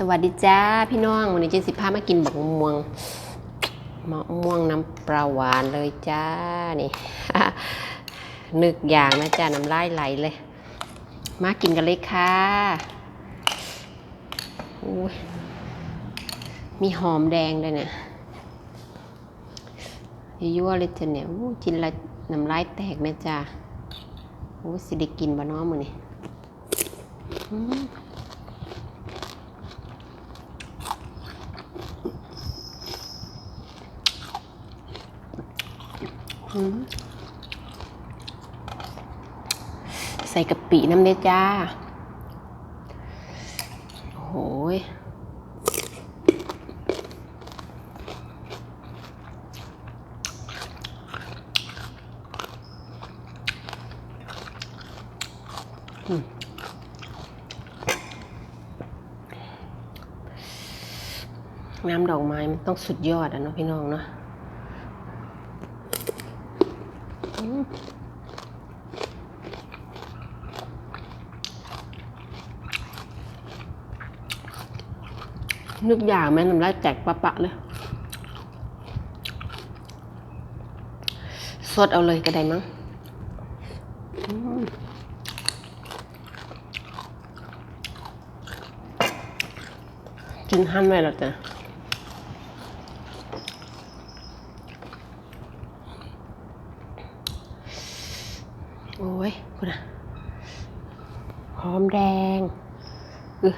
สวัสดีจ้าพี่น้อง วันนี้เจสิพามากินบักม่วงมะม่วงน้ำปลาหวานเลยจ้านี่นึกอย่างนะจ้าน้ำลายไหลเลย มากินกันเลยค่ะมีหอมแดงด้วยเนี่ยยั่วเลยจ้ะเนี่ยอู้กินละน้ำลายแตกนะจ้าโอ้สิได้กินบะน้อมือนี่อืม อืม ใส่กะปิน้ำเด้อจ้า โอ้โหน้ำดอกไม้มันต้องสุดยอดอะเนาะพี่น้องเนาะ นึกอย่างแม่น้ำลายแตกปะปะเลย สดเอาเลยก็ได้มั้งอืมกินหั่นไว้แล้วจ้ะ อ้ยคุณอะหอมแดงเออ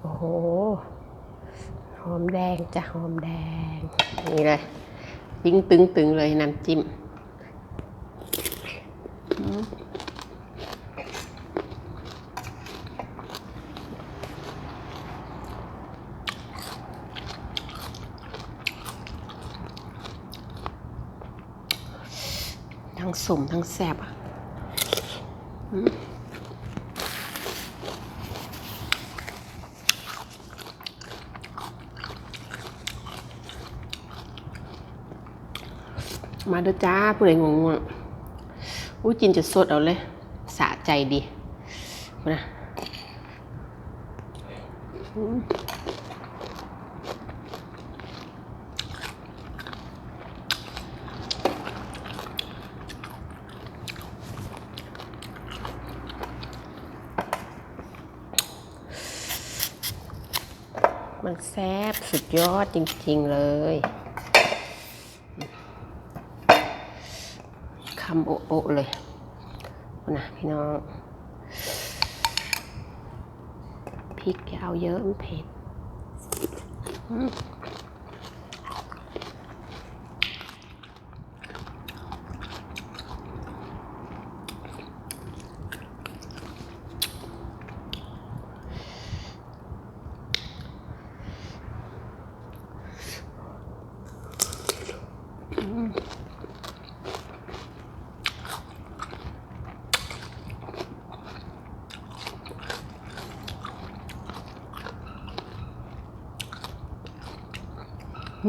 โอ้โห หอมแด งจ้ะหอมแดง นี่เลยปิ้งตึงตึงๆเลยน้ำจิ้มอืมทั้งสมทั้งแซ่บอะ มาเด้อจ้าผู้ใดงงงงอุ้ยกินจะสดเอาเลยสะใจดีนะมมันแซ่บสุดยอดจริง ๆ เลย คำโอะโอะเลยนะพี่น้องพริกอย่าเอาเยอะมันเผ็ด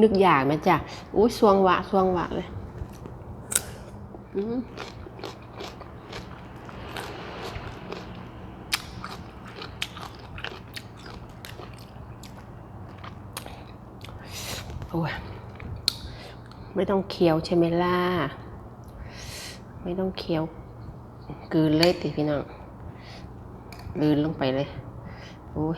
นึกอยากนะจ๊ะอุ้ยสวงวะสวงวะเลยโอ้ยไม่ต้องเคี้ยวใช่ไหมล่ะ ไม่ต้องเคี้ยวกืนเลยติพี่น้องลืนลงไปเลยโอ้ย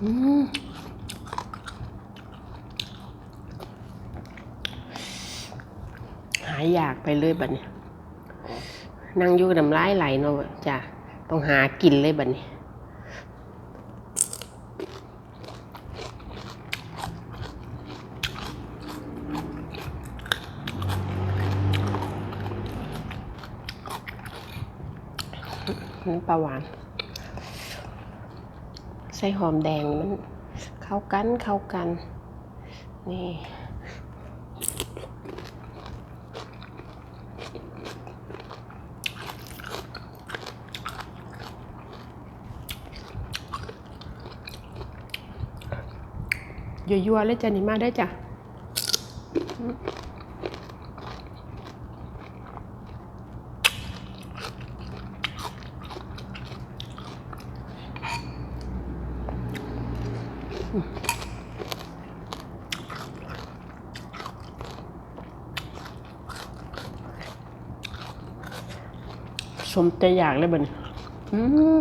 หายอยากไปเลยบัดนี้นั่งอยู่น้ำลายไหลเนาะจ้ะต้องหากินเลยบัดนี้ปลาหวาน ใส่หอมแดงมันเข้ากันเข้ากัน นี่ยั่วๆเลยจ้ะนี่มาได้จ้ะ สมใจอยากเลยบัดนอืม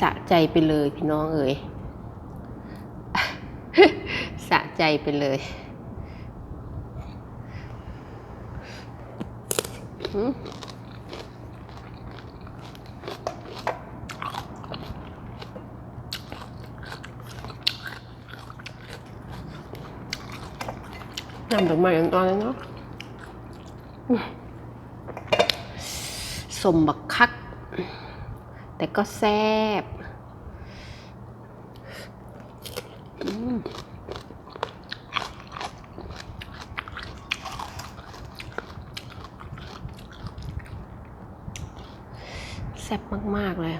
สะใจไปเลยพี่น้องเอ๋ยสะใจไปเลยหืมน้ำดอกไม้อ่อนๆเลยเนาะอืมส มบักคัก แต่ก็แซ่บแซ่บมาก ๆ เลย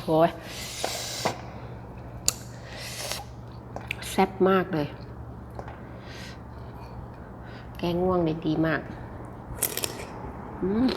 โอ้ยแซ่บมากเลย แกงง่วงเลยดีมาก อืม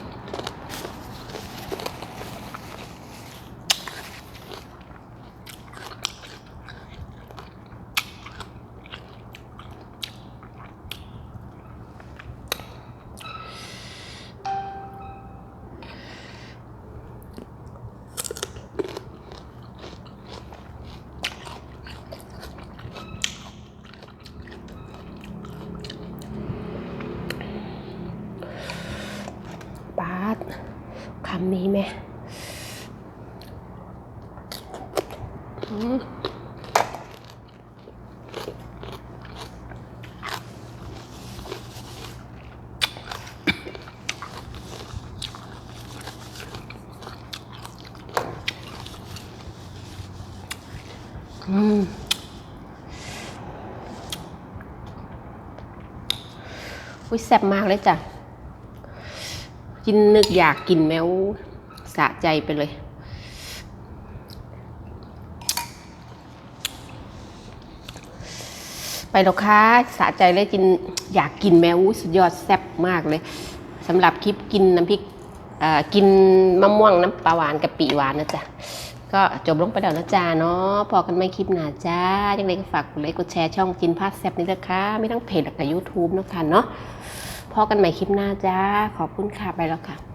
ปาดคำนี้ไหมอืมอืมอุ้ยแซ่บมากเลยจ้ะ กินนึกอยากกินแมวสะใจไปเลยไปแล้วค่ะสะใจเลยกินอยากกินแมวสุดยอดแซ่บมากเลยสำหรับคลิปกินน้ำพริกกินมะม่วงน้ำปลาหวานกับปีหวานนะจ๊ะก็จบลงไปแล้วนะจ๊ะเนาะพอกันไม่คลิปหนาจ้ายังไงก็ฝากกดไลค์กดแชร์ช่องจินพาสแซ่บนี่นะคะไม่ทั้งเพจและก็ยูทูบนะคะเนาะ พอกันใหม่คลิปหน้าจ้า ขอบคุณค่ะ ไปแล้วค่ะ